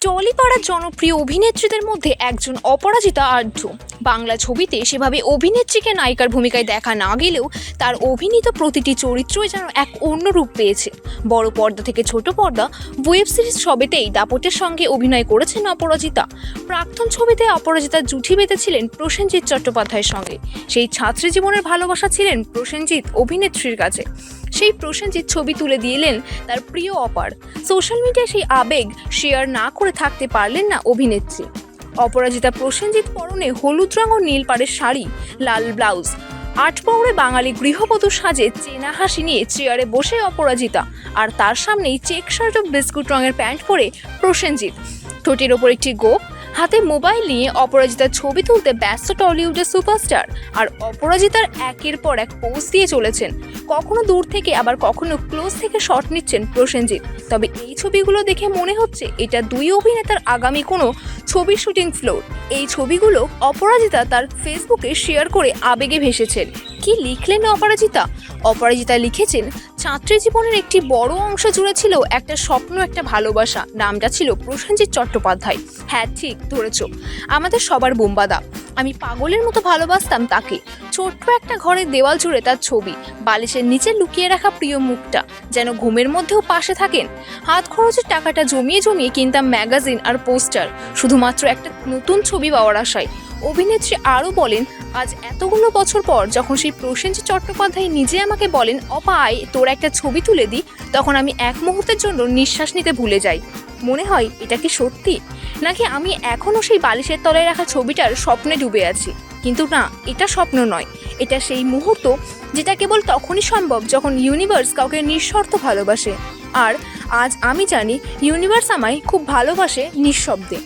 টলিপাড়ার জনপ্রিয় অভিনেত্রীদের মধ্যে একজন অপরাজিতা আঢ্য বাংলা ছবিতে সেভাবে অভিনেত্রীকে নায়িকার ভূমিকায় দেখা না গেলেও তার অভিনীত প্রতিটি চরিত্রই যেন এক অন্য রূপ পেয়েছে। বড় পর্দা থেকে ছোট পর্দা, ওয়েব সিরিজ সবেতেই দাপটের সঙ্গে অভিনয় করেছেন অপরাজিতা। প্রাক্তন ছবিতে অপরাজিতা জুটি বেঁধেছিলেন প্রসেনজিৎ চট্টোপাধ্যায়ের সঙ্গে। সেই ছাত্রী জীবনের ভালোবাসা ছিলেন প্রসেনজিৎ অভিনেত্রীর কাছে। সেই প্রসেনজিৎ ছবি তুলে দিলেন তার প্রিয় অপার। সোশ্যাল মিডিয়ায় সেই আবেগ শেয়ার না করে থাকতে পারলেন না অভিনেত্রী। অপরাজিতা প্রসেনজিৎ পরনে হলুদ রঙ ও নীল পাড়ের শাড়ি, লাল ব্লাউজ। আট পাউরে বাঙালি গৃহবধূ সাজে চেনা হাসি নিয়ে চেয়ারে বসে অপরাজিতা। আর তার সামনেই চেক শার্ট ও বিস্কুট রঙের প্যান্ট পরে প্রসেনজিৎ। ঠোঁটের ওপর একটি গোপ হাতে মোবাইল নিয়ে অপরাজিতার ছবি তুলতে ব্যস্ত টলিউডের সুপারস্টার আর অপরাজিতার একের পর এক পোজ দিয়ে চলেছেন। কখনো দূর থেকে, আবার কখনো ক্লোজ থেকে শট নিচ্ছেন প্রসেনজিৎ। তবে এই ছবিগুলো দেখে মনে হচ্ছে এটা দুই অভিনেতার আগামী কোনো ছবির শুটিং ফ্লোর। এই ছবিগুলো অপরাজিতা তার ফেসবুকে শেয়ার করে আবেগে ভেসেছেন। কি লিখলেন অপরাজিতা? অপরাজিতা লিখেছেন ছাত্রী জীবনের একটি বড় অংশ জুড়ে ছিল একটা স্বপ্ন, একটা ভালোবাসা। নামটা ছিল প্রসেনজিৎ চট্টোপাধ্যায়। হ্যাঁ ঠিক ধরেছ। আমাদের সবার বোম্বাদা। আমি পাগলের মতো ভালোবাসতাম তাকে। ছোট্ট একটা ঘরের দেওয়াল জুড়ে তার ছবি। বালিশের নিচে লুকিয়ে রাখা প্রিয় মুখটা। যেন ঘুমের মধ্যেও পাশে থাকেন। হাত খরচের টাকাটা জমিয়ে জমিয়ে কিনতাম ম্যাগাজিন আর পোস্টার। শুধুমাত্র একটা নতুন ছবি পাওয়ার আশায়। অভিনেত্রী আরও বলেন, আজ এতগুলো বছর পর যখন সেই প্রসেনজিৎ চট্টোপাধ্যায় নিজে আমাকে বলেন অপায় তোর একটা ছবি তুলে দিই তখন আমি এক মুহূর্তের জন্য নিঃশ্বাস নিতে ভুলে যাই। মনে হয়, এটা কি সত্যি? নাকি আমি এখনও সেই বালিশের তলায় রাখা ছবিটার স্বপ্নে ডুবে আছি? কিন্তু না, এটা স্বপ্ন নয়। এটা সেই মুহূর্ত যেটা কেবল তখনই সম্ভব যখন ইউনিভার্স কাউকে নিঃশর্ত ভালোবাসে। আর আজ আমি জানি ইউনিভার্স আমায় খুব ভালোবাসে নিঃশব্দে।